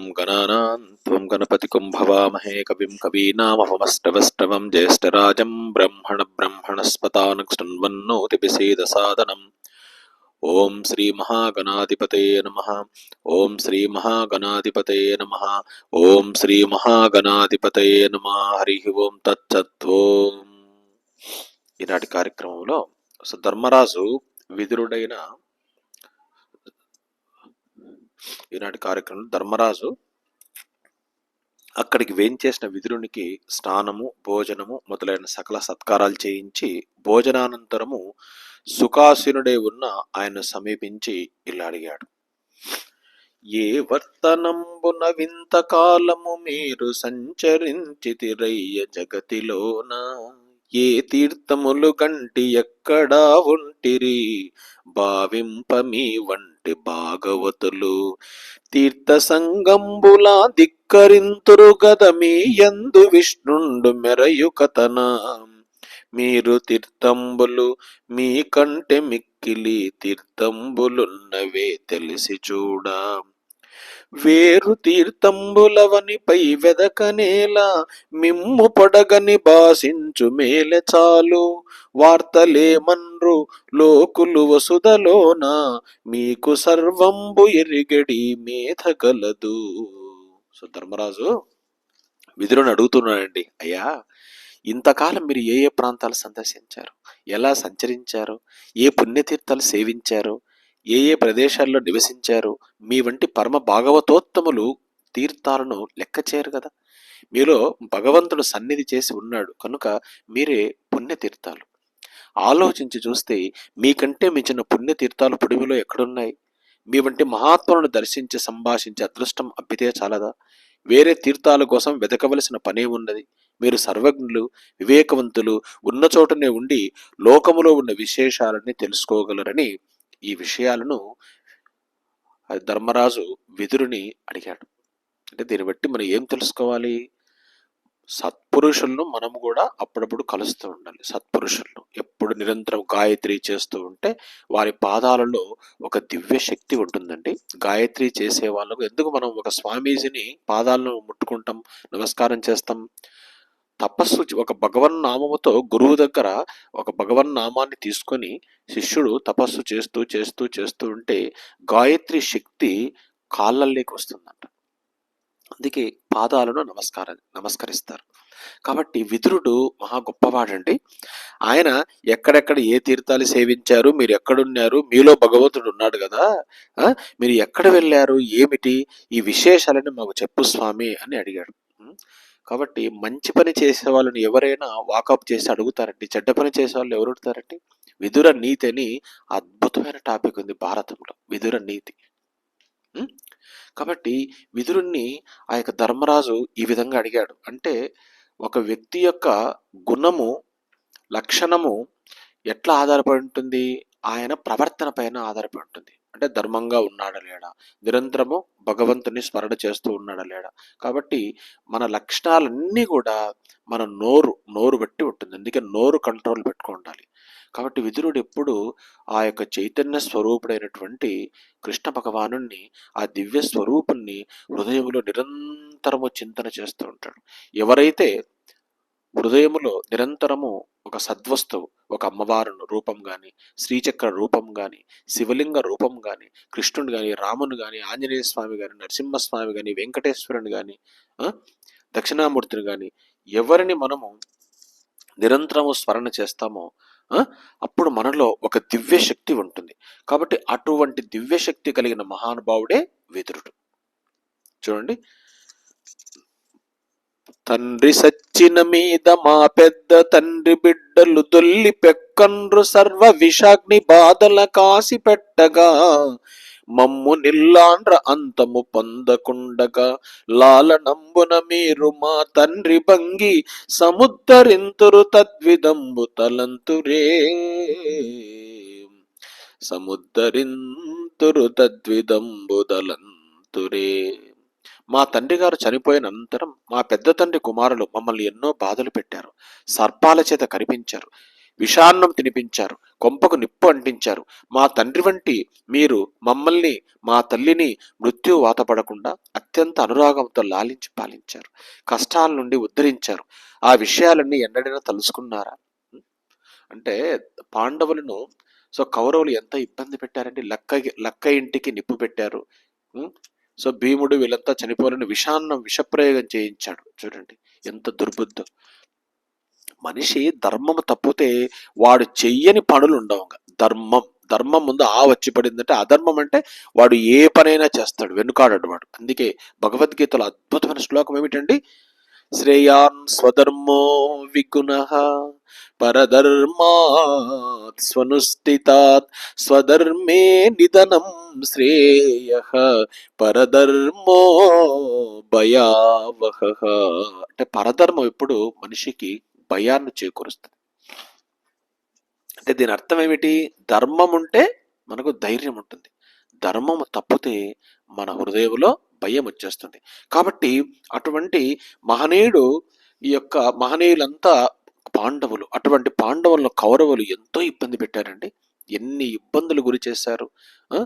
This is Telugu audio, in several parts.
ॐ गणानां त्वं गणपतिकुं भवामहे कविं कवीनामपमष्टवष्टवं ज्येष्ठराजं ब्रह्मणब्रह्मणस्पतानुक्षृण्वन्नोतिभिसेदसादनम् ॐ श्रीमहागणाधिपतये नमः ॐ श्रीमहागणाधिपतये నమః ఓం శ్రీ మహాగణాధిపతయే నమ హరి ఓం తచ్చత్వం ఈనాటి కార్యక్రమంలో సో ధర్మరాజు విదురుడైన ఈనాటి కార్యక్రమంలో ధర్మరాజు అక్కడికి వేంచేసిన విదురునికి స్నానము భోజనము మొదలైన సకల సత్కారాలు చేయించి భోజనానంతరము సుఖాసీనుడే ఉన్న ఆయన సమీపించి ఇలా అడిగాడు. ఏ వర్తనంబున వింత కాలము మీరు సంచరించితిరయ్య జగతిలోన? ఏ తీర్థములు కంటి ఎక్కడా ఉంటిరి? భావింప మీ వంటి భాగవతులు తీర్థ సంగంబులా ధిక్కరింతురు గద మీ యందు విష్ణుండు మెరయు కథన. మీరు తీర్థంబులు మీ కంటే మిక్కిలి తీర్థంబులున్నవే తెలిసి చూడా. వేరు తీర్థంబులవనిపై వెదకనేలా మిమ్ము పొడగని భాషించు మేలె చాలు. వార్తలేమన్రు లోకులు వసుదలోన మీకు సర్వంబు ఎరిగడి మేధగలదు సో ధర్మరాజు విధులను అడుగుతున్నాడండి అయ్యా ఇంతకాలం మీరు ఏ ఏ ప్రాంతాలు సందర్శించారు? ఎలా సంచరించారు? ఏ పుణ్యతీర్థాలు సేవించారు? ఏ ఏ ప్రదేశాల్లో నివసించారు? మీ వంటి పరమ భాగవతోత్తములు తీర్థాలను లెక్క చేయరు కదా? మీలో భగవంతుడు సన్నిధి చేసి ఉన్నాడు కనుక మీరే పుణ్యతీర్థాలు. ఆలోచించి చూస్తే మీకంటే మించిన పుణ్యతీర్థాలు పొడిమిలో ఎక్కడున్నాయి? మీ వంటి మహాత్ములను దర్శించి సంభాషించే అదృష్టం అబ్బితే చాలదా? వేరే తీర్థాల కోసం వెతకవలసిన పనే ఉన్నది. మీరు సర్వజ్ఞులు వివేకవంతులు ఉన్న చోటనే ఉండి లోకములో ఉన్న విశేషాలని తెలుసుకోగలరని ఈ విషయాలను ధర్మరాజు విదురుని అడిగాడు. అంటే దీన్ని బట్టి మనం ఏం తెలుసుకోవాలి? సత్పురుషులను మనం కూడా అప్పుడప్పుడు కలుస్తూ ఉండాలి. సత్పురుషులను ఎప్పుడు నిరంతరం గాయత్రి చేస్తూ ఉంటే వారి పాదాలలో ఒక దివ్య శక్తి ఉంటుందండి. గాయత్రి చేసే వాళ్ళకు ఎందుకు మనం ఒక స్వామీజీని పాదాలను ముట్టుకుంటాం నమస్కారం చేస్తాం? తపస్సు ఒక భగవన్ నామముతో గురువు దగ్గర ఒక భగవన్ నామాన్ని తీసుకొని శిష్యుడు తపస్సు చేస్తూ చేస్తూ చేస్తూ ఉంటే గాయత్రి శక్తి కాళ్ళల్లోకి వస్తుందంట. అందుకే పాదాలను నమస్కారం నమస్కరిస్తారు. కాబట్టి విదురుడు మహా గొప్పవాడండి. ఆయన ఎక్కడెక్కడ ఏ తీర్థాలు సేవించారు మీరు ఎక్కడున్నారు మీలో భగవంతుడు ఉన్నాడు కదా మీరు ఎక్కడ వెళ్ళారు ఏమిటి ఈ విశేషాలని మాకు చెప్పు స్వామి అని అడిగాడు. కాబట్టి మంచి పని చేసే వాళ్ళని ఎవరైనా వాకప్ చేసి అడుగుతారండి. చెడ్డ పని చేసే వాళ్ళు ఎవరు అడుగుతారండి విదుర నీతి అని అద్భుతమైన టాపిక్ ఉంది భారతంలో. విదుర నీతి. కాబట్టి విదురుణ్ణి ఆ యొక్క ధర్మరాజు ఈ విధంగా అడిగాడు. అంటే ఒక వ్యక్తి యొక్క గుణము లక్షణము ఎట్లా ఆధారపడి ఉంటుంది? ఆయన ప్రవర్తన పైన ఆధారపడి ఉంటుంది. అంటే ధర్మంగా ఉన్నాడా లేడా? నిరంతరము భగవంతుని స్మరణ చేస్తూ ఉన్నాడా లేడా? కాబట్టి మన లక్షణాలన్నీ కూడా మన నోరు నోరు బట్టి ఉంటుంది. అందుకే నోరు కంట్రోల్ పెట్టుకో ఉండాలి. కాబట్టి విదురుడు ఎప్పుడు ఆ యొక్క చైతన్య స్వరూపుడైనటువంటి కృష్ణ భగవానుణ్ణి ఆ దివ్య స్వరూపుణ్ణి హృదయంలో నిరంతరము చింతన చేస్తూ ఉంటాడు. ఎవరైతే హృదయములో నిరంతరము ఒక సద్వస్తువు ఒక అమ్మవారు రూపం కానీ శ్రీచక్ర రూపం కానీ శివలింగ రూపం కానీ కృష్ణుడు కానీ రాముని కానీ ఆంజనేయ స్వామి కానీ నరసింహస్వామి కానీ వెంకటేశ్వరుని కానీ దక్షిణామూర్తిని కానీ ఎవరిని మనము నిరంతరము స్మరణ చేస్తామో అప్పుడు మనలో ఒక దివ్య శక్తి ఉంటుంది. కాబట్టి అటువంటి దివ్య శక్తి కలిగిన మహానుభావుడే వెదురుడు. చూడండి. తండ్రి సచ్చిన మీద మా పెద్ద తండ్రి బిడ్డలు దొల్లి పెక్కండ్రు సర్వ విషాగ్ని బాధల కాసి పెట్టగా మమ్ము నిల్లాండ్ర అంతము పొందకుండగా లాలనంబున మీరు మా తండ్రి భంగి సముద్ధరింతురు తద్విదంబు తలంతురే. సముద్ధరింతురు తద్విదంబు తలంతురే. మా తండ్రి గారు చనిపోయిన అనంతరం మా పెద్ద తండ్రి కుమారులు మమ్మల్ని ఎన్నో బాధలు పెట్టారు. సర్పాల చేత కనిపించారు విషాన్నం తినిపించారు. కొంపకు నిప్పు అంటించారు. మా తండ్రి వంటి మీరు మమ్మల్ని మా తల్లిని మృత్యు వాతపడకుండా అత్యంత అనురాగంతో లాలించి పాలించారు. కష్టాల నుండి ఉద్ధరించారు. ఆ విషయాలన్నీ ఎన్నడైనా తలుసుకున్నారా? అంటే పాండవులను సో కౌరవులు ఎంత ఇబ్బంది పెట్టారంటే లక్క లక్క ఇంటికి నిప్పు పెట్టారు. సో భీముడు వీళ్ళంతా చనిపోవాలని విషాన్నం విషప్రయోగం చేయించాడు. చూడండి ఎంత దుర్బుద్ధం. మనిషి ధర్మం తప్పితే వాడు చెయ్యని పనులు ఉండవు ధర్మం ధర్మం ముందు ఆ వచ్చి పడిందంటే అధర్మం అంటే వాడు ఏ పనైనా చేస్తాడు వెనుకాడడు వాడు అందుకే భగవద్గీతలో అద్భుతమైన శ్లోకం ఏమిటండి? శ్రేయాన్ స్వధర్మో విగుణ పరధర్మాత్ స్వనుష్ఠితాత్ స్వధర్మే నిధనం శ్రేయ పరధర్మో భయావహ. అంటే పరధర్మం ఎప్పుడు మనిషికి భయాన్ని చేకూరుస్తుంది. అంటే దీని అర్థం ఏమిటి? ధర్మం ఉంటే మనకు ధైర్యం ఉంటుంది. ధర్మం తప్పితే మన హృదయంలో భయం వచ్చేస్తుంది. కాబట్టి అటువంటి మహనీయుడు ఈ యొక్క మహనీయులంతా పాండవులు అటువంటి పాండవులను కౌరవులు ఎంతో ఇబ్బంది పెట్టారండి. ఎన్ని ఇబ్బందులు గురి చేశారు. ఆ?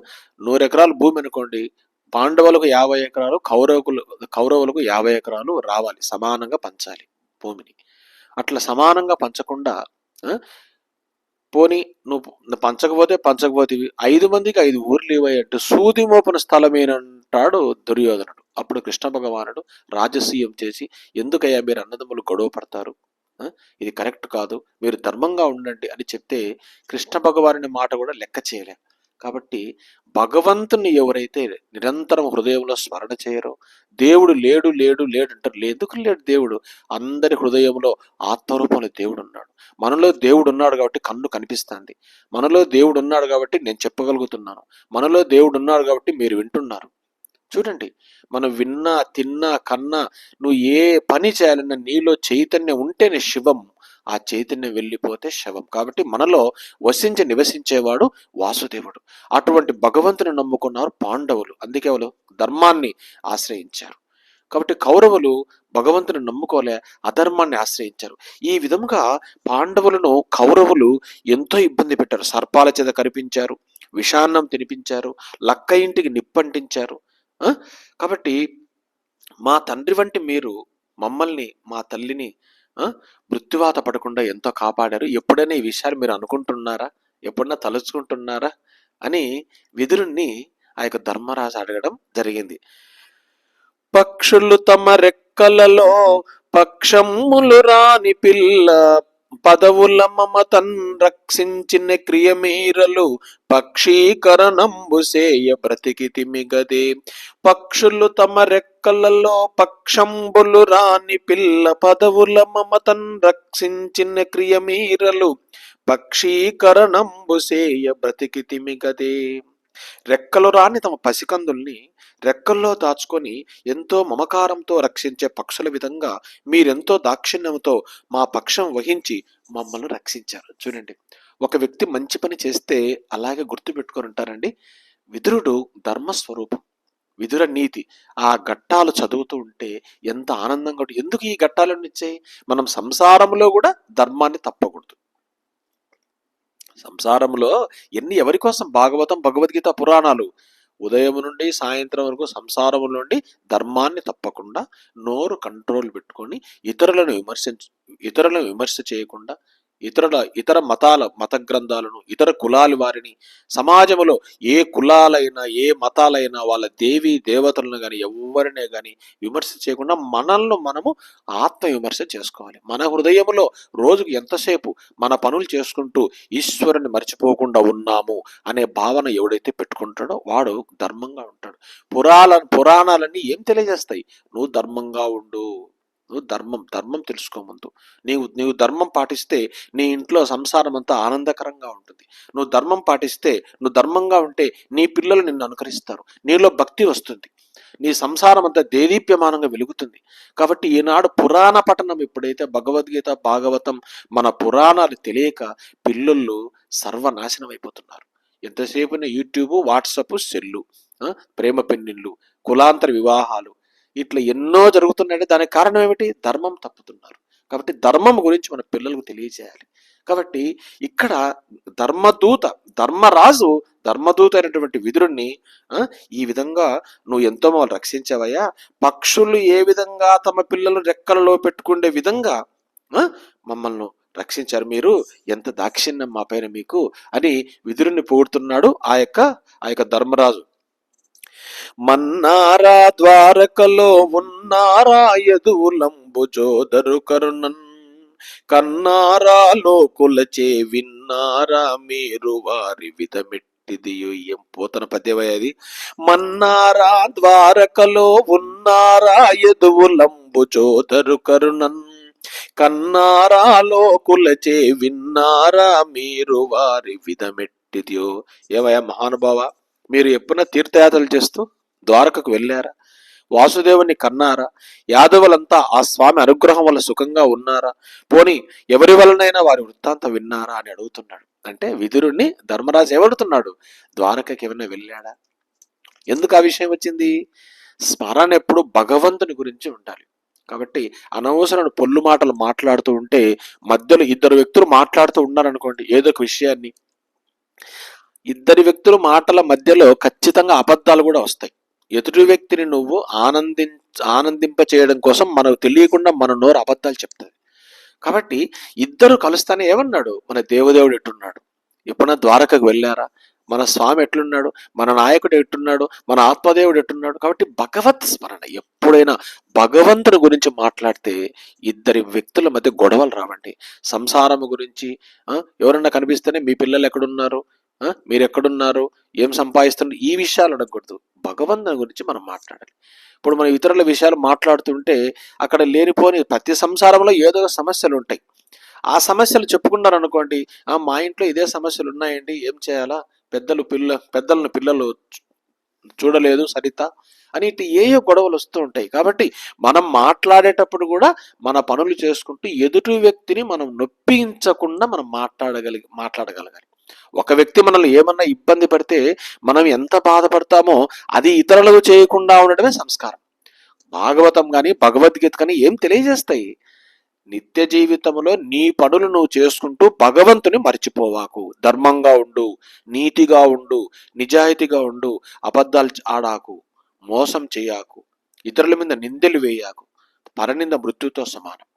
భూమి అనుకోండి పాండవులకు యాభై ఎకరాలు కౌరవులు కౌరవులకు యాభై ఎకరాలు రావాలి సమానంగా పంచాలి భూమిని. అట్లా సమానంగా పంచకుండా పోని పోనీ నువ్వు పంచకపోతే పంచకపోతే ఐదు మందికి ఐదు ఊర్లు ఇవ్వాలి అంటే సూది మోపన స్థలమేనంటాడు దుర్యోధనుడు. అప్పుడు కృష్ణ భగవానుడు రాజసీయం చేసి ఎందుకయ్యా మీరు అన్నదమ్ములు గొడవ పడతారు? ఇది కరెక్ట్ కాదు. మీరు ధర్మంగా ఉండండి అని చెప్తే కృష్ణ భగవాని మాట కూడా లెక్క చేయలేం. కాబట్టి భగవంతుని ఎవరైతే నిరంతరం హృదయంలో స్మరణ చేయరో దేవుడు లేడు లేడు లేడు అంటారు. ఎందుకు లేడు దేవుడు? అందరి హృదయంలో ఆత్మరూపంలో దేవుడు ఉన్నాడు. మనలో దేవుడు ఉన్నాడు కాబట్టి కన్ను కనిపిస్తుంది. మనలో దేవుడు ఉన్నాడు కాబట్టి నేను చెప్పగలుగుతున్నాను. మనలో దేవుడు ఉన్నాడు కాబట్టి మీరు వింటున్నారు. చూడండి మనం విన్నా తిన్నా కన్నా నువ్వు ఏ పని చేయాలన్నా నీలో చైతన్యం ఉంటేనే శివం. ఆ చైతన్యం వెళ్ళిపోతే శవం. కాబట్టి మనలో వసించి నివసించేవాడు వాసుదేవుడు. అటువంటి భగవంతుని నమ్ముకున్నారు పాండవులు. అందుకే వాళ్ళు ధర్మాన్ని ఆశ్రయించారు. కాబట్టి కౌరవులు భగవంతుని నమ్ముకోలే అధర్మాన్ని ఆశ్రయించారు. ఈ విధముగా పాండవులను కౌరవులు ఎంతో ఇబ్బంది పెట్టారు. సర్పాల చేత కనిపించారు విషాన్నం తినిపించారు లక్క ఇంటికి నిప్పంటించారు. కాబట్టి మా తండ్రి వంటి మీరు మమ్మల్ని మా తల్లిని మృత్యువాత పడకుండా ఎంతో కాపాడారు. ఎప్పుడైనా ఈ విషయాలు మీరు అనుకుంటున్నారా? ఎప్పుడైనా తలుచుకుంటున్నారా? అని విదురుణ్ణి ఆ యొక్క ధర్మరాజు అడగడం జరిగింది. పక్షులు తమ రెక్కలలో పక్షములు రాని పిల్ల పదవులమ్మ తన్ రక్షించిన క్రియమీరలు పక్షీకరణంబు సేయ బ్రతికితి మిగదే. పక్షులు తమ రెక్కలలో పక్షంబులు రాని పిల్ల పదవుల మమతన్ రక్షించిన క్రియమీరలు పక్షీకరణంబు సేయ బ్రతికితి మిగదే. రెక్కలు రాని తమ పసికందుల్ని రెక్కల్లో దాచుకొని ఎంతో మమకారంతో రక్షించే పక్షుల విధంగా మీరెంతో దాక్షిణ్యంతో మా పక్షం వహించి మమ్మల్ని రక్షించారు. చూడండి ఒక వ్యక్తి మంచి పని చేస్తే అలాగే గుర్తుపెట్టుకొని ఉంటారండి. విదురుడు ధర్మస్వరూపం విదుర నీతి. ఆ ఘట్టాలు చదువుతూ ఉంటే ఎంత ఆనందంగా ఎందుకు ఈ ఘట్టాలను ఇచ్చాయి మనం సంసారంలో కూడా ధర్మాన్ని తప్పకూడదు. సంసారంలో ఎన్ని ఎవరి కోసం భాగవతం భగవద్గీత పురాణాలు ఉదయం నుండి సాయంత్రం వరకు సంసారము నుండి ధర్మాన్ని తప్పకుండా నోరు కంట్రోల్ పెట్టుకొని ఇతరులను విమర్శించ ఇతరులను విమర్శ చేయకుండా ఇతరుల ఇతర మతాల మత గ్రంథాలను ఇతర కులాల వారిని సమాజంలో ఏ కులాలైనా ఏ మతాలైనా వాళ్ళ దేవి దేవతలను కానీ ఎవరినే కానీ విమర్శ చేయకుండా మనల్ని మనము ఆత్మ విమర్శ చేసుకోవాలి. మన హృదయంలో రోజుకు ఎంతసేపు మన పనులు చేసుకుంటూ ఈశ్వరుని మర్చిపోకుండా ఉన్నాము అనే భావన ఎవడైతే పెట్టుకుంటాడో వాడు ధర్మంగా ఉంటాడు. పురాణ పురాణాలన్నీ ఏం తెలియజేస్తాయి? నువ్వు ధర్మంగా ఉండు. నువ్వు ధర్మం ధర్మం తెలుసుకోముందు నీవు నీవు ధర్మం పాటిస్తే నీ ఇంట్లో సంసారం అంతా ఆనందకరంగా ఉంటుంది. నువ్వు ధర్మం పాటిస్తే నువ్వు ధర్మంగా ఉంటే నీ పిల్లలు నిన్ను అనుకరిస్తారు. నీలో భక్తి వస్తుంది. నీ సంసారం అంతా దేదీప్యమానంగా వెలుగుతుంది. కాబట్టి ఈనాడు పురాణ పఠనం ఎప్పుడైతే భగవద్గీత భాగవతం మన పురాణాలు తెలియక పిల్లలు సర్వనాశనం అయిపోతున్నారు. ఎంతసేపు యూట్యూబ్ వాట్సప్ సెల్లు ప్రేమ పెన్నిళ్ళు కులాంతర వివాహాలు ఇట్లా ఎన్నో జరుగుతున్నాయంటే దానికి కారణం ఏమిటి? ధర్మం తప్పుతున్నారు. కాబట్టి ధర్మం గురించి మన పిల్లలకు తెలియజేయాలి. కాబట్టి ఇక్కడ ధర్మదూత ధర్మరాజు ధర్మదూత అయినటువంటి విదురుణ్ణి ఈ విధంగా నువ్వు ఎంతో మమ్మల్ని రక్షించావయ్యా. పక్షులు ఏ విధంగా తమ పిల్లలు రెక్కలలో పెట్టుకునే విధంగా మమ్మల్ని రక్షించారు మీరు. ఎంత దాక్షిణ్యం మా పైన మీకు అని విదురుని పొగుడుతున్నాడు ఆ యొక్క ఆ యొక్క ధర్మరాజు. మన్నారా ద్వారకలో ఉన్నారా యదువులంబు జోదరు కరుణన్? కన్నారా లోకులచే విన్నారా మీరు వారి విధమెట్టిది ఏం పోతన పద్యమయ్యేది మన్నారా ద్వారకలో ఉన్నారా యదువులంబు జోదరు కరుణన్? కన్నారా లోకులచే విన్నారా మీరు వారి విధమెట్టిదియో ఏమయ్యా మహానుభావ మీరు ఎప్పుడైనా తీర్థయాత్రలు చేస్తూ ద్వారకకు వెళ్ళారా? వాసుదేవుని కన్నారా? యాదవులంతా ఆ స్వామి అనుగ్రహం వల్ల సుఖంగా ఉన్నారా? పోని ఎవరి వలనైనా వారి వృత్తాంతం విన్నారా అని అడుగుతున్నాడు. అంటే విదురుణ్ణి ధర్మరాజు ఎవడుతున్నాడు ద్వారకకి ఏమైనా వెళ్ళాడా? ఎందుకు ఆ విషయం వచ్చింది? స్మరణ ఎప్పుడు భగవంతుని గురించి ఉండాలి. కాబట్టి అనవసరమైన పొల్లు మాటలు మాట్లాడుతూ ఉంటే మధ్యలో ఇద్దరు వ్యక్తులు మాట్లాడుతూ ఉన్నారనుకోండి ఏదో ఒక విషయాన్ని. ఇద్దరి వ్యక్తుల మాటల మధ్యలో ఖచ్చితంగా అబద్ధాలు కూడా వస్తాయి. ఎదుటి వ్యక్తిని నువ్వు ఆనందిం ఆనందింప చేయడం కోసం మనకు తెలియకుండా మన నోరు అబద్ధాలు చెప్తుంది. కాబట్టి ఇద్దరు కలుస్తానే ఏమన్నాడు? మన దేవదేవుడు ఎట్టున్నాడు? ఎప్పుడైనా ద్వారకకు వెళ్ళారా? మన స్వామి ఎట్లున్నాడు? మన నాయకుడు ఎట్టున్నాడు? మన ఆత్మదేవుడు ఎట్టున్నాడు? కాబట్టి భగవత్ స్మరణ. ఎప్పుడైనా భగవంతుడి గురించి మాట్లాడితే ఇద్దరి వ్యక్తుల మధ్య గొడవలు రావండి. సంసారము గురించి ఎవరన్నా కనిపిస్తేనే మీ పిల్లలు ఎక్కడున్నారు? మీరు ఎక్కడున్నారు ఏం సంపాదిస్తున్నారు? ఈ విషయాలు అడగకూడదు. భగవంతుని గురించి మనం మాట్లాడాలి. ఇప్పుడు మనం ఇతరుల విషయాలు మాట్లాడుతుంటే అక్కడ లేనిపోని ప్రతి సంసారంలో ఏదో ఒక సమస్యలు ఉంటాయి. ఆ సమస్యలు చెప్పుకున్నారు అనుకోండి మా ఇంట్లో ఇదే సమస్యలు ఉన్నాయండి ఏం చేయాలా? పెద్దలు పిల్ల పెద్దలను పిల్లలు చూడలేదు సరిత అని ఇటు ఏయో గొడవలు వస్తూ ఉంటాయి. కాబట్టి మనం మాట్లాడేటప్పుడు కూడా మన పనులు చేసుకుంటూ ఎదుటి వ్యక్తిని మనం నొప్పించకుండా మనం మాట్లాడగలిగి మాట్లాడగలగాలి. ఒక వ్యక్తి మనల్ని ఏమన్నా ఇబ్బంది పడితే మనం ఎంత బాధపడతామో అది ఇతరులకు చేయకుండా ఉండడమే సంస్కారం. భాగవతం కానీ భగవద్గీత కానీ ఏం తెలియజేస్తాయి? నిత్య జీవితంలో నీ పనులు నువ్వు చేసుకుంటూ భగవంతుని మర్చిపోవాకు. ధర్మంగా ఉండు నీతిగా ఉండు నిజాయితీగా ఉండు అబద్ధాలు ఆడాకు మోసం చేయకు ఇతరుల మీద నిందెలు వేయకు పరనింద మృత్యుతో సమానం.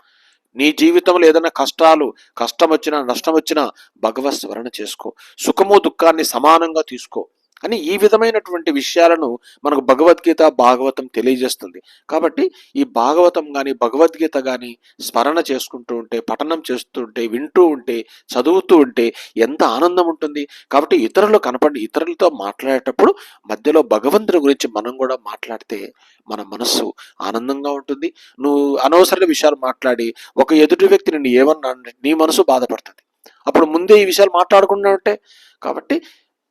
నీ జీవితంలో ఏదైనా కష్టాలు కష్టం వచ్చినా నష్టం వచ్చినా భగవత్ స్మరణ చేసుకో. సుఖము దుఃఖాన్ని సమానంగా తీసుకో. అని ఈ విధమైనటువంటి విషయాలను మనకు భగవద్గీత భాగవతం తెలియజేస్తుంది. కాబట్టి ఈ భాగవతం కానీ భగవద్గీత కానీ స్మరణ చేసుకుంటూ ఉంటే పఠనం చేస్తూ ఉంటే వింటూ ఉంటే చదువుతూ ఉంటే ఎంత ఆనందం ఉంటుంది. కాబట్టి ఇతరులు కనపడి ఇతరులతో మాట్లాడేటప్పుడు మధ్యలో భగవంతుడి గురించి మనం కూడా మాట్లాడితే మన మనస్సు ఆనందంగా ఉంటుంది. నువ్వు అనవసర విషయాలు మాట్లాడి ఒక ఎదుటి వ్యక్తి నిన్ను ఏమన్నా నీ మనసు బాధపడుతుంది. అప్పుడు ముందే ఈ విషయాలు మాట్లాడకుండా ఉంటే కాబట్టి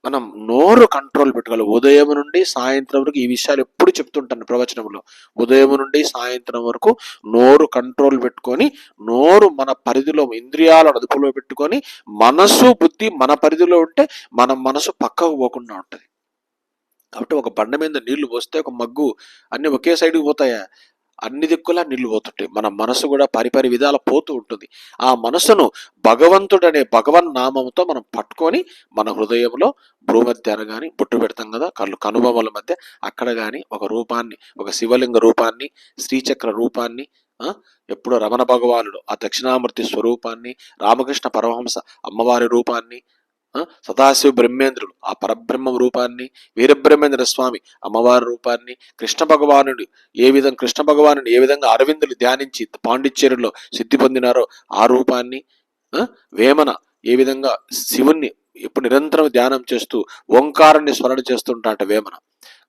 మనం నోరు కంట్రోల్ పెట్టుకోవాలి. ఉదయం నుండి సాయంత్రం వరకు ఈ విషయాలు ఎప్పుడు చెప్తుంటాను ప్రవచనంలో. ఉదయం నుండి సాయంత్రం వరకు నోరు కంట్రోల్ పెట్టుకొని నోరు మన పరిధిలో ఇంద్రియాల అదుపులో పెట్టుకొని మనసు బుద్ధి మన పరిధిలో ఉంటే మన మనసు పక్కకు పోకుండా ఉంటుంది. కాబట్టి ఒక బండ మీద నీళ్ళు పోస్తే ఒక మగ్గు అన్ని ఒకే సైడ్కి పోతాయా? అన్ని దిక్కులా నీళ్ళు పోతుంటాయి మన మనసు కూడా పరిపరి విధాల పోతూ ఉంటుంది. ఆ మనసును భగవంతుడనే భగవన్ నామంతో మనం పట్టుకొని మన హృదయంలో భూమధ్యన కానీ బొట్టు పెడతాం కదా కళ్ళు కనుబొమ్మల మధ్య అక్కడ కానీ ఒక రూపాన్ని ఒక శివలింగ రూపాన్ని శ్రీచక్ర రూపాన్ని ఎప్పుడో రమణ భగవానుడు ఆ దక్షిణామూర్తి స్వరూపాన్ని రామకృష్ణ పరమహంస అమ్మవారి రూపాన్ని సదాశివ బ్రహ్మేంద్రుడు ఆ పరబ్రహ్మ రూపాన్ని వీరబ్రహ్మేంద్ర స్వామి అమ్మవారి రూపాన్ని కృష్ణ భగవానుడు ఏ విధంగా కృష్ణ భగవానుడు ఏ విధంగా అరవిందులు ధ్యానించి పాండిచ్చేరిలో సిద్ధి పొందినారో ఆ రూపాన్ని వేమన ఏ విధంగా శివుణ్ణి ఇప్పుడు నిరంతరం ధ్యానం చేస్తూ ఓంకారాన్ని స్మరణ చేస్తుంటాట వేమన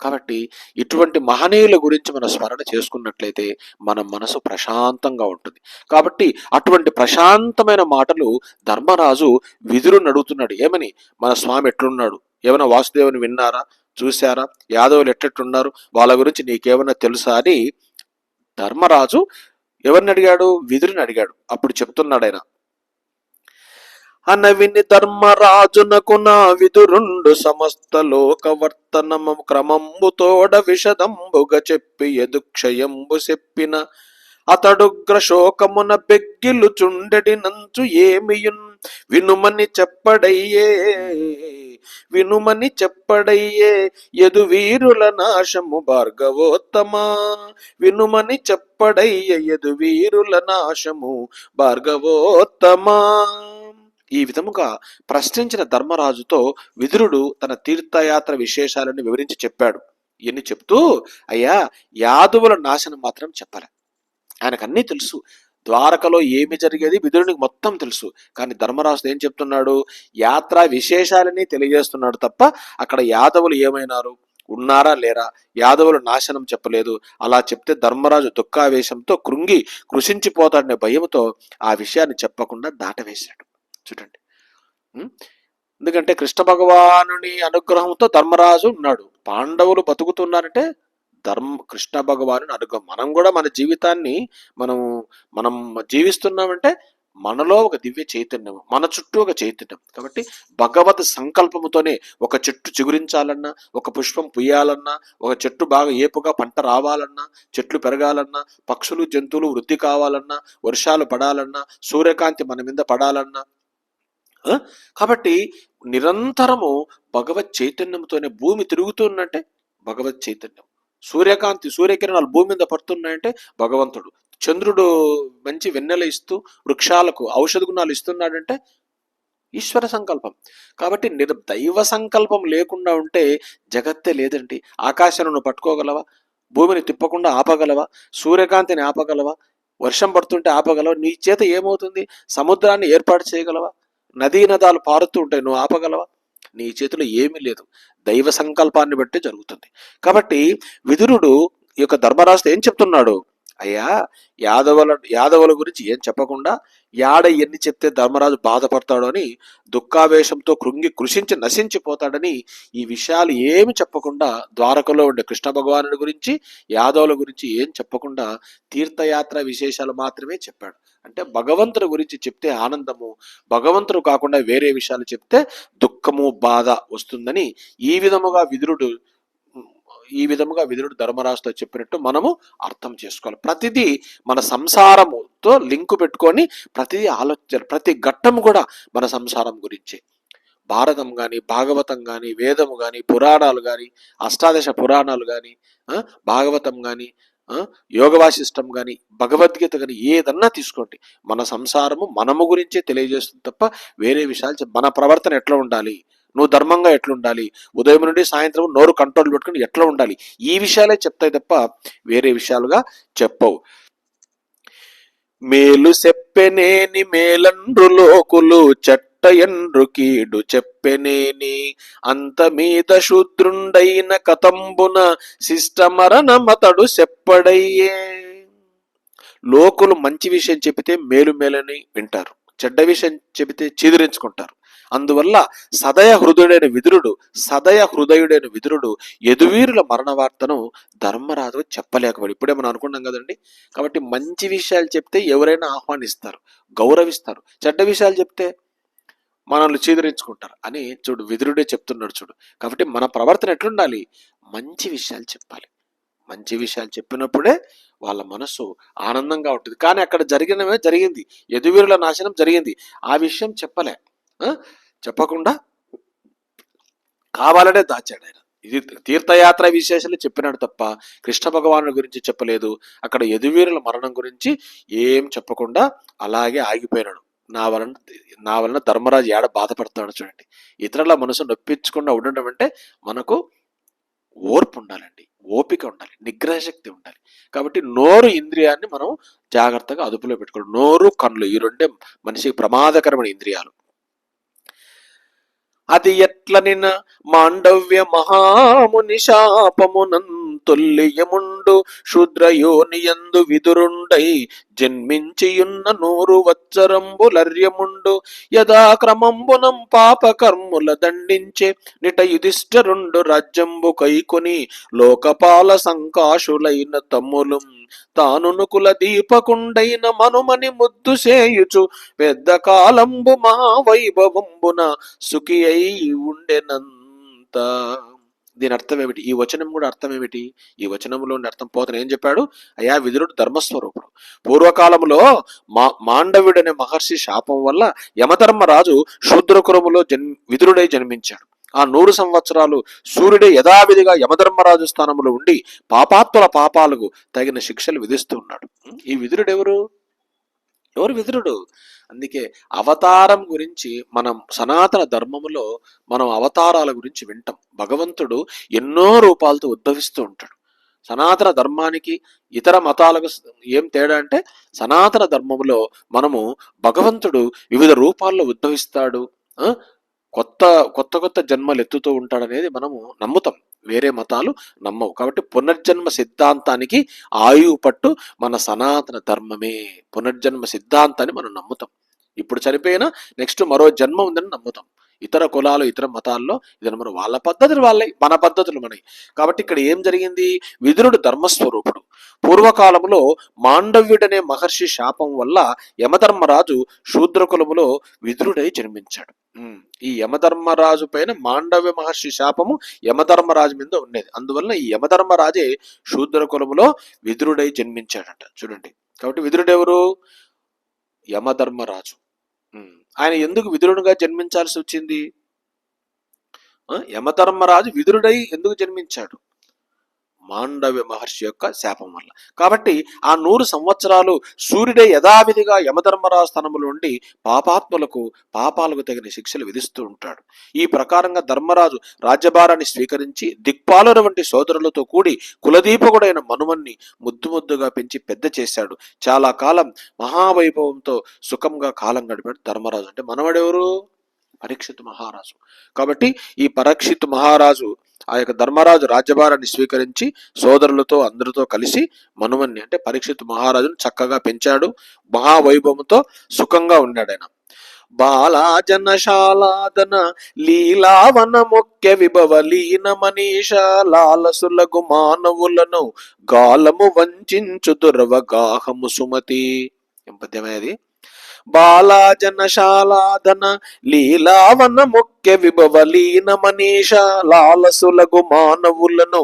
కాబట్టి ఇటువంటి మహనీయుల గురించి మనం స్మరణ చేసుకున్నట్లయితే మన మనసు ప్రశాంతంగా ఉంటుంది. కాబట్టి అటువంటి ప్రశాంతమైన మాటలు ధర్మరాజు విధులు నడుగుతున్నాడు. ఏమని? మన స్వామి ఎట్లున్నాడు? ఏమైనా వాసుదేవుని విన్నారా? చూశారా? యాదవులు ఎట్లెట్లున్నారు? వాళ్ళ గురించి నీకేమైనా తెలుసా అని ధర్మరాజు ఎవరిని అడిగాడు? విదురుని అడిగాడు. అప్పుడు చెప్తున్నాడు ఆయన. అనవిని ధర్మరాజునకు నా విదురుండు సమస్త లోకవర్తనము క్రమంబు తోడ విషదంబుగ చెప్పి ఎదుక్షయంబు చెప్పిన. అతడుగ్ర శోకమున బెగ్గిలు చుండెడి నంచు ఏమియున్? వినుమని చెప్పడయ్యే వినుమని చెప్పడయ్యే యదు వీరుల నాశము భార్గవోత్తమా? వినుమని చెప్పడయ్య యదు వీరుల నాశము భార్గవోత్తమా? ఈ విధముగా ప్రశ్నించిన ధర్మరాజుతో విదురుడు తన తీర్థయాత్ర విశేషాలను వివరించి చెప్పాడు. ఎన్ని చెప్తూ అయ్యా యాదవుల నాశనం మాత్రం చెప్పలే. ఆయనకు అన్నీ తెలుసు. ద్వారకలో ఏమి జరిగేది విదురునికి మొత్తం తెలుసు. కానీ ధర్మరాజు ఏం చెప్తున్నాడు? యాత్ర విశేషాలని తెలియజేస్తున్నాడు తప్ప అక్కడ యాదవులు ఏమైనారు? ఉన్నారా లేరా? యాదవుల నాశనం చెప్పలేదు. అలా చెప్తే ధర్మరాజు దుఃఖావేశంతో కృంగి కృషించిపోతాడనే భయంతో ఆ విషయాన్ని చెప్పకుండా దాటవేశాడు. చూడండి. ఎందుకంటే కృష్ణ భగవానుని అనుగ్రహంతో ధర్మరాజు ఉన్నాడు. పాండవులు బతుకుతున్నారంటే ధర్మ కృష్ణ భగవానుని అనుగ్రహం. మనం కూడా మన జీవితాన్ని మనం మనం జీవిస్తున్నామంటే మనలో ఒక దివ్య చైతన్యం మన చుట్టూ ఒక చైతన్యం. కాబట్టి భగవత్ సంకల్పముతోనే ఒక చెట్టు చిగురించాలన్నా ఒక పుష్పం పుయ్యాలన్నా ఒక చెట్టు బాగా ఏపుగా పంట రావాలన్నా చెట్లు పెరగాలన్నా పక్షులు జంతువులు వృద్ధి కావాలన్నా వర్షాలు పడాలన్నా సూర్యకాంతి మన మీద పడాలన్నా కాబట్టి నిరంతరము భగవత్ చైతన్యంతోనే భూమి తిరుగుతుందంటే భగవత్ చైతన్యం. సూర్యకాంతి సూర్యకిరణాలు భూమి మీద పడుతున్నాయంటే భగవంతుడు. చంద్రుడు మంచి వెన్నెల ఇస్తూ వృక్షాలకు ఔషధ గుణాలు ఇస్తున్నాడంటే ఈశ్వర సంకల్పం. కాబట్టి నిర్ దైవ సంకల్పం లేకుండా ఉంటే జగత్తే లేదండి. ఆకాశాన్ని పట్టుకోగలవా? భూమిని తిప్పకుండా ఆపగలవా? సూర్యకాంతిని ఆపగలవా? వర్షం పడుతుంటే ఆపగలవా? నీ చేత ఏమవుతుంది? సముద్రాన్ని ఏర్పాటు చేయగలవా? నదీ నదాలు పారుతూ ఉంటాయి. నువ్వు ఆపగలవా? నీ చేతిలో ఏమీ లేదు. దైవ సంకల్పాన్ని బట్టి జరుగుతుంది. కాబట్టి విదురుడు ఈ యొక్క ధర్మరాజుతో ఏం చెప్తున్నాడు? అయ్యా యాదవుల యాదవుల గురించి ఏం చెప్పకుండా యాడ ఎన్ని చెప్తే ధర్మరాజు బాధపడతాడో అని దుఃఖావేశంతో కృంగి కృషించి నశించిపోతాడని ఈ విషయాలు ఏమి చెప్పకుండా ద్వారకలో ఉండే కృష్ణ భగవానుడి గురించి యాదవుల గురించి ఏం చెప్పకుండా తీర్థయాత్ర విశేషాలు మాత్రమే చెప్పాడు. అంటే భగవంతుడి గురించి చెప్తే ఆనందము భగవంతుడు కాకుండా వేరే విషయాలు చెప్తే దుఃఖము బాధ వస్తుందని ఈ విధముగా విదురుడు ఈ విధముగా విదురుడు ధర్మరాజుతో చెప్పినట్టు మనము అర్థం చేసుకోవాలి. ప్రతిదీ మన సంసారముతో లింకు పెట్టుకొని ప్రతిదీ ఆలోచించాలి. ప్రతి ఘట్టం కూడా మన సంసారం గురించే. భారతం కానీ భాగవతం కానీ వేదము కానీ పురాణాలు కానీ అష్టాదశ పురాణాలు కానీ భాగవతం కానీ యోగ వాసిష్టం కానీ భగవద్గీత కానీ ఏదన్నా తీసుకోండి. మన సంసారము మనము గురించే తెలియజేస్తుంది తప్ప వేరే విషయాలు మన ప్రవర్తన ఎట్లా ఉండాలి? నువ్వు ధర్మంగా ఎట్లుండాలి? ఉదయం నుండి సాయంత్రం నోరు కంట్రోల్ పెట్టుకుని ఎట్లా ఉండాలి? ఈ విషయాలే చెప్తాయి తప్ప వేరే విషయాలుగా చెప్పవు. మేలు చెప్పెనేని మేలండ్రు లోకులు చెట్టయండ్రు కీడు చెప్పెనేని అంత మీద శూద్రుండైన కతంబున శిష్టమరణమతడు చెప్పడయ్యే. లోకులు మంచి విషయం చెబితే మేలు మేలని వింటారు. చెడ్డ విషయం చెబితే చీదిరించుకుంటారు. అందువల్ల సదయ హృదయుడైన విదురుడు సదయ హృదయుడైన విదురుడు యదువీరుల మరణ వార్తను ధర్మరాజు చెప్పలేకపోయాడు. ఇప్పుడే మనం అనుకున్నాం కదండి. కాబట్టి మంచి విషయాలు చెప్తే ఎవరైనా ఆహ్వానిస్తారు గౌరవిస్తారు. చెడ్డ విషయాలు చెప్తే మనల్ని చీదరించుకుంటారు. అని చూడు విదురుడే చెప్తున్నాడు చూడు. కాబట్టి మన ప్రవర్తన ఎట్లుండాలి? మంచి విషయాలు చెప్పాలి. మంచి విషయాలు చెప్పినప్పుడే వాళ్ళ మనసు ఆనందంగా ఉంటుంది. కానీ అక్కడ జరిగినవే జరిగింది. యదువీరుల నాశనం జరిగింది. ఆ విషయం చెప్పలే. చెప్పకుండా కావాలనే దాచాడు ఆయన. ఇది తీర్థయాత్ర విశేషాలు చెప్పినాడు తప్ప కృష్ణ భగవాను గురించి చెప్పలేదు. అక్కడ యదువీరుల మరణం గురించి ఏం చెప్పకుండా అలాగే ఆగిపోయినాడు. నా వలన నా వలన ధర్మరాజు ఏడ బాధపడతాడు చూడండి. ఇతరుల మనసు నొప్పించకుండా ఉండడం అంటే మనకు ఓర్పు ఉండాలండి. ఓపిక ఉండాలి. నిగ్రహశక్తి ఉండాలి. కాబట్టి నోరు ఇంద్రియాన్ని మనం జాగ్రత్తగా అదుపులో పెట్టుకోవాలి. నోరు కన్నులు ఈ రెండే మనిషికి ప్రమాదకరమైన ఇంద్రియాలు. అది ఎట్లనిన మాండవ్య మహాముని తొల్లియముండు శూద్రయోనియందు విదురుండై జన్మించియున్న నూరు వత్సరంబులర్యముండు. యదా క్రమంబునం పాపకర్ముల దండించే నిట యుధిష్ఠరుండు రాజ్యంబు కైకొని లోకపాల సంకాశులైన తమ్ములు. తానునుకుల దీపకుండైన మనుమని ముద్దు సేయుచు పెద్ద కాలంబు మా వైభవంబున సుఖి అయి ఉండెనంత. దీని అర్థం ఏమిటి? ఈ వచనం కూడా అర్థం ఏమిటి? ఈ వచనంలో అర్థం పోతన ఏం చెప్పాడు? అయ్యా విదురుడు ధర్మస్వరూపుడు. పూర్వకాలంలో మా మాండవుడనే మహర్షి శాపం వల్ల యమధర్మరాజు శూద్రకురములో జన్ విదురుడై జన్మించాడు. ఆ నూరు సంవత్సరాలు సూర్యుడే యథావిధిగా యమధర్మరాజు స్థానంలో ఉండి పాపాత్మల పాపాలకు తగిన శిక్షలు విధిస్తూ ఉన్నాడు. ఈ విదురుడు ఎవరు ఎవరు విదురుడు అందుకే అవతారం గురించి మనం సనాతన ధర్మములో మనం అవతారాల గురించి వింటాం. భగవంతుడు ఎన్నో రూపాలతో ఉద్భవిస్తూ ఉంటాడు. సనాతన ధర్మానికి ఇతర మతాలకు ఏం తేడా అంటే సనాతన ధర్మములో మనము భగవంతుడు వివిధ రూపాల్లో ఉద్భవిస్తాడు కొత్త కొత్త కొత్త జన్మలు ఎత్తుతూ ఉంటాడనేది మనము నమ్ముతాం. వేరే మతాలు నమ్మవు. కాబట్టి పునర్జన్మ సిద్ధాంతానికి ఆయువు పట్టు మన సనాతన ధర్మమే. పునర్జన్మ సిద్ధాంతాన్ని మనం నమ్ముతాం. ఇప్పుడు చనిపోయినా నెక్స్ట్ మరో జన్మ ఉందని నమ్ముతాం. ఇతర కులాలు ఇతర మతాల్లో ఇది మన వాళ్ళ పద్ధతులు వాళ్ళే మన పద్ధతులు మనవి. కాబట్టి ఇక్కడ ఏం జరిగింది? విదురుడు ధర్మస్వరూపుడు. పూర్వకాలంలో మాండవ్యుడనే మహర్షి శాపం వల్ల యమధర్మరాజు శూద్రకులములో విదురుడై జన్మించాడు. ఈ యమధర్మరాజు పైన మాండవ్య మహర్షి శాపము యమధర్మరాజు మీద ఉండేది. అందువల్ల ఈ యమధర్మరాజే శూద్ర కులములో విదురుడై జన్మించాడంట. చూడండి. కాబట్టి విదురుడెవరు? యమధర్మరాజు. ఆయన ఎందుకు విదురుడుగా జన్మించాల్సి వచ్చింది? యమధర్మరాజు విదురుడై ఎందుకు జన్మించాడు? మాండవ్య మహర్షి యొక్క శాపం వల్ల. కాబట్టి ఆ నూరు సంవత్సరాలు సూర్యుడే యథావిధిగా యమధర్మరాజు స్థానంలో ఉండి పాపాత్ములకు పాపాలకు తగిన శిక్షలు విధిస్తూ ఉంటాడు. ఈ ప్రకారంగా ధర్మరాజు రాజ్యభారాన్ని స్వీకరించి దిక్పాలుర వంటి సోదరులతో కూడి కులదీపకుడైన మనుమన్ని ముద్దు ముద్దుగా పెంచి పెద్ద చేశాడు. చాలా కాలం మహావైభవంతో సుఖంగా కాలం గడిపాడు ధర్మరాజు. అంటే మనవడెవరు? పరీక్షిత్ మహారాజు. కాబట్టి ఈ పరీక్షిత్ మహారాజు ఆ యొక్క ధర్మరాజు రాజ్యభారాన్ని స్వీకరించి సోదరులతో అందరితో కలిసి మనుమన్ని అంటే పరీక్షిత్ మహారాజును చక్కగా పెంచాడు. మహావైభవంతో సుఖంగా ఉన్నాడు ఆయన. బాలాజనశాలాదన లీలావన ముఖ్య విభవలీన మనీష లాలసులగు మానవులను గాలము వంచించు దుర్వగాహము సుమతి. ఏం పద్యమేది బాలాజనశాలాధన లీలావన ముఖ్య విభవలీన మనీష లాలసులగు మానవులను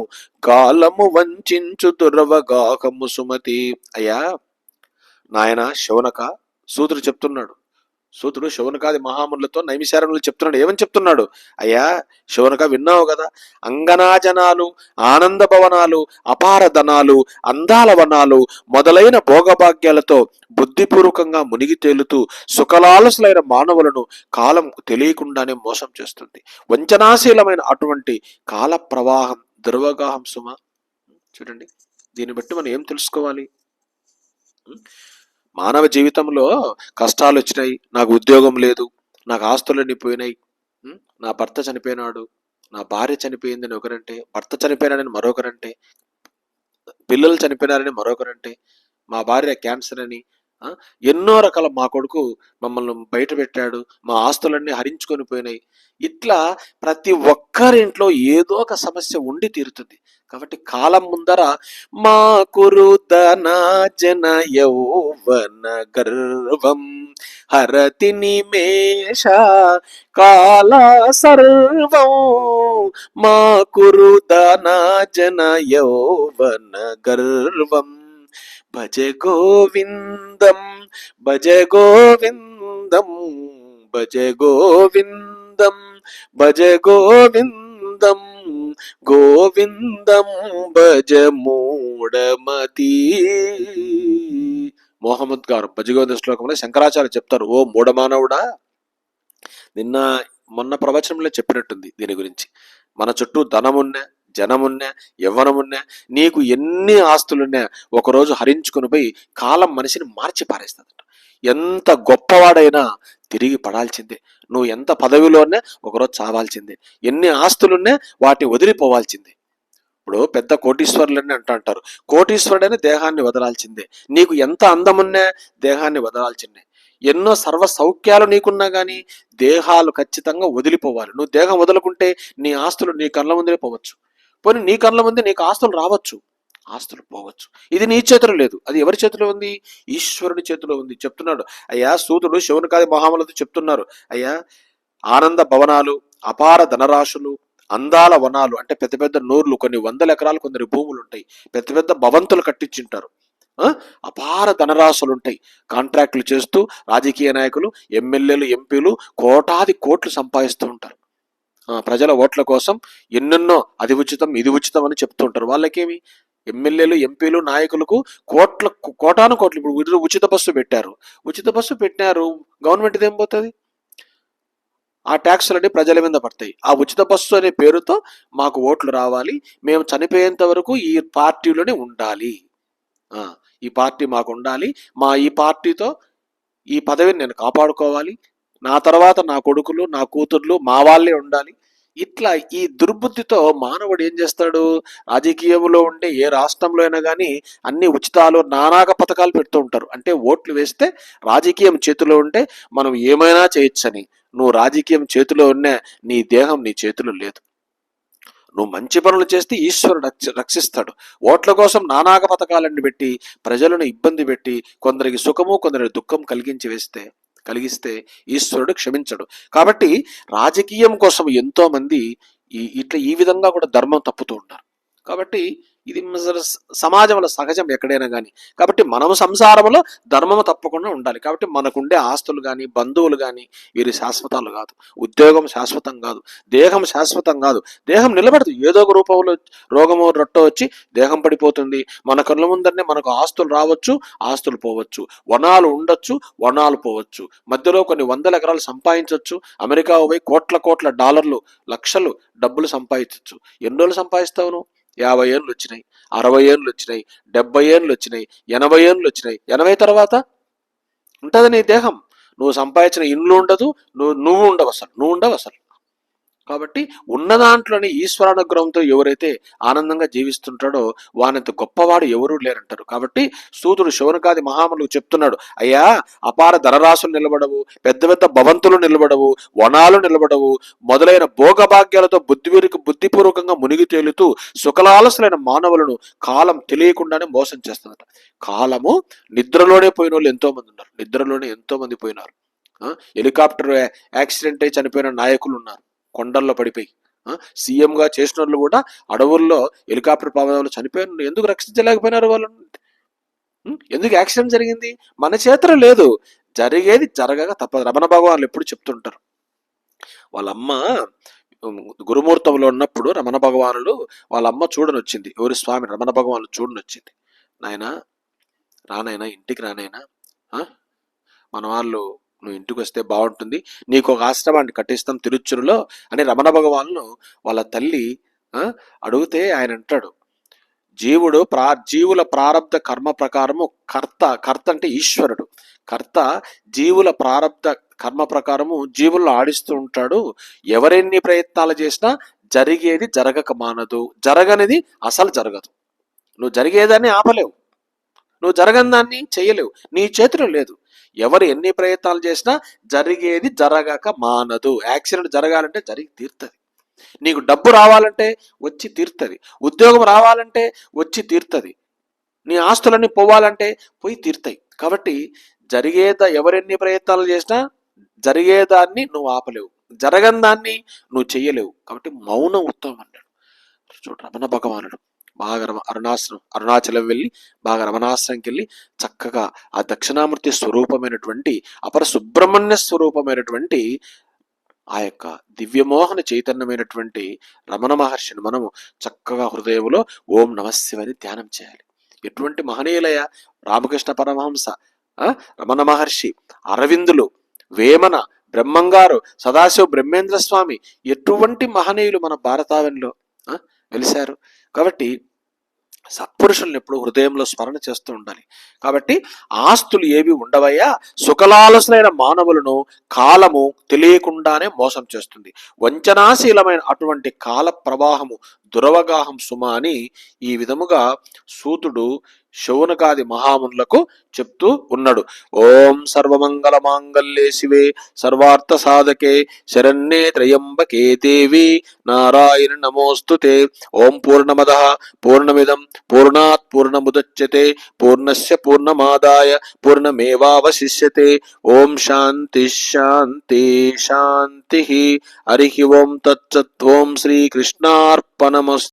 గాలము వంచించు దురవగాహము సుమతి. అయ్యా నాయన శౌనక సూతుడు చెప్తున్నాడు. సూతుడు శౌనకాది మహాములతో నైమిశారణులు చెప్తున్నాడు. ఏమని చెప్తున్నాడు? అయ్యా శౌనక విన్నావు కదా? అంగనాజనాలు ఆనంద భవనాలు అపార ధనాలు అందాల వనాలు మొదలైన భోగభాగ్యాలతో బుద్ధిపూర్వకంగా మునిగి తేలుతూ సుఖలాలసులైన మానవులను కాలం తెలియకుండానే మోసం చేస్తుంది. వంచనాశీలమైన అటువంటి కాల ప్రవాహం దుర్వగాహం సుమ. చూడండి దీన్ని బట్టి మనం ఏం తెలుసుకోవాలి? మానవ జీవితంలో కష్టాలు వచ్చినాయి నాకు ఉద్యోగం లేదు నాకు ఆస్తులన్నీ పోయినాయి నా భర్త చనిపోయినాడు నా భార్య చనిపోయిందని ఒకరంటే భర్త చనిపోయినాడని మరొకరంటే పిల్లలు చనిపోయినారని మరొకరంటే మా భార్య క్యాన్సర్ అని ఎన్నో రకాల మా కొడుకు మమ్మల్ని బయట పెట్టాడు మా ఆస్తులన్నీ హరించుకొని పోయినాయి. ఇట్లా ప్రతి ఒక్కరింట్లో ఏదో ఒక సమస్య ఉండి తీరుతుంది. కాబట్టి కాలం ముందర మా కురుదన జన యౌవన గర్వం హరతి నిమేష కాల సర్వం మా కురుదన జన యౌవన గర్వం. భజ గోవిందం భజ గోవిందం భజ గోవిందం భజ గోవిందం గోవిందం భజ మూడమతి మోహమ్మద్ గారు భజగోవింద శ్లోకంలో శంకరాచార్య చెప్తారు ఓ మూఢమానవుడా నిన్న మొన్న ప్రవచనంలో చెప్పినట్టుంది దీని గురించి. మన చుట్టూ ధనమున్నా జనమున్నా యవ్వనమున్నా నీకు ఎన్ని ఆస్తులున్నా ఒకరోజు హరించుకుని పోయి కాలం మనిషిని మార్చి పారేస్తుందట. ఎంత గొప్పవాడైనా తిరిగి పడాల్సిందే. నువ్వు ఎంత పదవిలోనే ఒకరోజు చావాల్సిందే. ఎన్ని ఆస్తులున్నా వాటిని వదిలిపోవాల్సిందే. ఇప్పుడు పెద్ద కోటీశ్వరులని అంటూ అంటారు. కోటీశ్వరుడైన దేహాన్ని వదలాల్సిందే. నీకు ఎంత అందమున్నా దేహాన్ని వదలాల్సిందే. ఎన్నో సర్వ సౌఖ్యాలు నీకున్నా కానీ దేహాలు ఖచ్చితంగా వదిలిపోవాలి. నువ్వు దేహం వదులుకుంటే నీ ఆస్తులు నీ కళ్ళ ముందరే పోవచ్చు. పోనీ నీ కళ్ళ ముందు నీకు ఆస్తులు రావచ్చు. ఆస్తులు పోవచ్చు. ఇది నీ చేతిలో లేదు. అది ఎవరి చేతిలో ఉంది? ఈశ్వరుని చేతిలో ఉంది. చెప్తున్నాడు. అయ్యా సూతుడు శివునికాది మహాములతో చెప్తున్నారు. అయ్యా ఆనంద భవనాలు అపార ధనరాశులు అందాల వనాలు అంటే పెద్ద పెద్ద నూర్లు కొన్ని వందల ఎకరాలు కొందరి భూములు ఉంటాయి. పెద్ద పెద్ద భవంతులు కట్టించుంటారు. అపార ధనరాశులు ఉంటాయి. కాంట్రాక్టులు చేస్తూ రాజకీయ నాయకులు ఎమ్మెల్యేలు ఎంపీలు కోటాది కోట్లు సంపాదిస్తూ ఉంటారు. ప్రజల ఓట్ల కోసం ఎన్నెన్నో అది ఉచితం ఇది ఉచితం అని చెప్తూ ఉంటారు వాళ్ళకేమి? ఎమ్మెల్యేలు ఎంపీలు నాయకులకు కోట్ల కోటాను కోట్లు ఇప్పుడు ఉచిత- ఉచిత బస్సు పెట్టారు. ఉచిత బస్సు పెట్టారు గవర్నమెంట్ ఏం పోతుంది? ఆ ట్యాక్సులన్నీ ప్రజల మీద పడతాయి. ఆ ఉచిత బస్సు అనే పేరుతో మాకు ఓట్లు రావాలి మేము చనిపోయేంత వరకు ఈ పార్టీలోనే ఉండాలి. ఈ పార్టీ మాకు ఉండాలి మా ఈ పార్టీతో ఈ పదవిని నేను కాపాడుకోవాలి నా తర్వాత నా కొడుకులు నా కూతుర్లు మా వాళ్ళే ఉండాలి. ఇట్లా ఈ దుర్బుద్ధితో మానవుడు ఏం చేస్తాడు? రాజకీయంలో ఉండే ఏ రాష్ట్రంలో అయినా కానీ అన్ని ఉచితాలు నానాక పథకాలు పెడుతూ ఉంటారు. అంటే ఓట్లు వేస్తే రాజకీయం చేతిలో ఉంటే మనం ఏమైనా చేయొచ్చని. నువ్వు రాజకీయం చేతిలో ఉన్నా నీ దేహం నీ చేతిలో లేదు. నువ్వు మంచి పనులు చేస్తే ఈశ్వరుడు రక్ష- రక్షిస్తాడు. ఓట్ల కోసం నానాక పథకాలన్నీ పెట్టి ప్రజలను ఇబ్బంది పెట్టి కొందరికి సుఖము కొందరికి దుఃఖం కలిగించి వేస్తే కలిగిస్తే ఈశ్వరుడు క్షమించడు. కాబట్టి రాజకీయం కోసం ఎంతో మంది ఈ ఇట్లా ఈ విధంగా కూడా ధర్మం తప్పుతూ ఉంటారు కాబట్టి ఇది సమాజంలో సహజం ఎక్కడైనా కానీ కాబట్టి మనం సంసారంలో ధర్మము తప్పకుండా ఉండాలి. కాబట్టి మనకుండే ఆస్తులు కానీ బంధువులు కానీ వీరి శాశ్వతాలు కాదు. ఉద్యోగం శాశ్వతం కాదు. దేహం శాశ్వతం కాదు. దేహం నిలబడదు. ఏదో ఒక రూపంలో రోగము రొట్టో వచ్చి దేహం పడిపోతుంది. మన కళ్ళ ముందరనే మనకు ఆస్తులు రావచ్చు ఆస్తులు పోవచ్చు. వనాలు ఉండొచ్చు వనాలు పోవచ్చు. మధ్యలో కొన్ని వందల ఎకరాలు సంపాదించవచ్చు అమెరికా పోయి కోట్ల కోట్ల డాలర్లు లక్షలు డబ్బులు సంపాదించవచ్చు ఎన్ని రోజులు సంపాదిస్తావు నువ్వు? యాభై ఏళ్ళు వచ్చినాయి అరవై ఏళ్ళు వచ్చినాయి డెబ్బై ఏళ్ళు వచ్చినాయి ఎనభై ఏళ్ళు వచ్చినాయి. ఎనభై తర్వాత ఉంటుంది నీ దేహం. నువ్వు సంపాదించిన ఇల్లు ఉండదు నువ్వు నువ్వు ఉండవు అసలు నువ్వు ఉండవు అసలు. కాబట్టి ఉన్న దాంట్లోనే ఈశ్వరానుగ్రహంతో ఎవరైతే ఆనందంగా జీవిస్తుంటాడో వానంత గొప్పవాడు ఎవరూ లేరంటారు. కాబట్టి సూతుడు శౌనకాది మహాములు చెప్తున్నాడు అయ్యా అపార ధనరాశులు నిలబడవు పెద్ద పెద్ద భవంతులు నిలబడవు వనాలు నిలబడవు మొదలైన భోగభాగ్యాలతో బుద్ధివీరికి బుద్ధిపూర్వకంగా మునిగి తేలుతూ సుఖలాలసులైన మానవులను కాలం తెలియకుండానే మోసం చేస్తుందట కాలము నిద్రలోనే పోయిన వాళ్ళు ఎంతో మంది ఉన్నారు. నిద్రలోనే ఎంతో మంది పోయినారు హెలికాప్టర్ యాక్సిడెంట్ అయి చనిపోయిన నాయకులు ఉన్నారు. కొండల్లో పడిపోయి సీఎంగా చేసిన వాళ్ళు కూడా అడవుల్లో హెలికాప్టర్ ప్రమాదంలో చనిపోయిన ఎందుకు రక్షించలేకపోయినారు వాళ్ళు? ఎందుకు యాక్సిడెంట్ జరిగింది? మన చేతిలో లేదు. జరిగేది జరగక తప్పదు. రమణ భగవాన్లు ఎప్పుడు చెప్తుంటారు. వాళ్ళమ్మ గురుమూర్తంలో ఉన్నప్పుడు రమణ భగవానులు వాళ్ళ అమ్మ చూడని వచ్చింది. ఎవరి? స్వామి రమణ భగవానులు చూడని వచ్చింది. నాయనా రానైనా ఇంటికి రానైనా మన వాళ్ళు నువ్వు ఇంటికి వస్తే బాగుంటుంది. నీకు ఒక ఆశ్రమాన్ని కట్టిస్తాం తిరుచురులో అని రమణ భగవాను వాళ్ళ తల్లి అడిగితే ఆయన అంటాడు జీవుడు ప్రా జీవుల ప్రారంధ కర్మ ప్రకారము కర్త కర్త అంటే ఈశ్వరుడు. కర్త జీవుల ప్రారంధ కర్మ ప్రకారము జీవులను ఆడిస్తూ ఉంటాడు. ఎవరెన్ని ప్రయత్నాలు చేసినా జరిగేది జరగక మానదు. జరగనిది అసలు జరగదు. నువ్వు జరిగేదాన్ని ఆపలేవు. నువ్వు జరగని దాన్ని చేయలేవు. నీ చేతిలో లేదు. ఎవరు ఎన్ని ప్రయత్నాలు చేసినా జరిగేది జరగక మానదు. యాక్సిడెంట్ జరగాలంటే జరిగి తీరుతుంది. నీకు డబ్బు రావాలంటే వచ్చి తీరుతుంది. ఉద్యోగం రావాలంటే వచ్చి తీరుతుంది. నీ ఆస్తులన్నీ పోవాలంటే పోయి తీరుతాయి. కాబట్టి జరిగేద ఎవరెన్ని ప్రయత్నాలు చేసినా జరిగేదాన్ని నువ్వు ఆపలేవు. జరగని దాన్ని నువ్వు చెయ్యలేవు కాబట్టి మౌనం ఉత్తమం అన్నాడు చూడు రమణ భగవానుడు. బాగా రమ అరుణాశ్రం అరుణాచలం వెళ్ళి బాగా రమణాశ్రంకి వెళ్ళి చక్కగా ఆ దక్షిణామూర్తి స్వరూపమైనటువంటి అపర సుబ్రహ్మణ్య స్వరూపమైనటువంటి ఆ యొక్క దివ్యమోహన చైతన్యమైనటువంటి రమణ మహర్షిని మనము చక్కగా హృదయంలో ఓం నమశివని ధ్యానం చేయాలి. ఎటువంటి మహనీయులయ రామకృష్ణ పరమహంస ఆ, రమణ మహర్షి అరవిందులు వేమన బ్రహ్మంగారు సదాశివ బ్రహ్మేంద్ర స్వామి ఎటువంటి మహనీయులు మన భారతావనిలో ఆ, వెలిశారు. కాబట్టి సత్పురుషులను ఎప్పుడు హృదయంలో స్మరణ చేస్తూ ఉండాలి. కాబట్టి ఆస్తులు ఏవి ఉండవయ్యా? సుఖలాలసులైన మానవులను కాలము తెలియకుండానే మోసం చేస్తుంది. వంచనాశీలమైన అటువంటి కాల ప్రవాహము దురవగాహం సుమ అని ఈ విధముగా సూతుడు శౌనకాది మహామునులకు చెప్తూ ఉన్నాడు. ఓం సర్వమంగళ మాంగళ్యే శివే సర్వార్థ సాధకే శరణ్యే త్రయంబకే దేవి నారాయణ నమోస్తుతే ఓం పూర్ణమద పూర్ణమిదం పూర్ణాత్ పూర్ణముదచ్యతే పూర్ణస్య పూర్ణమాదాయ పూర్ణమేవావశిష్యతే. ఓం శాంతి శాంతి శాంతి. హరి ఓం తచ్చత్. శ్రీకృష్ణార్పణం. vamos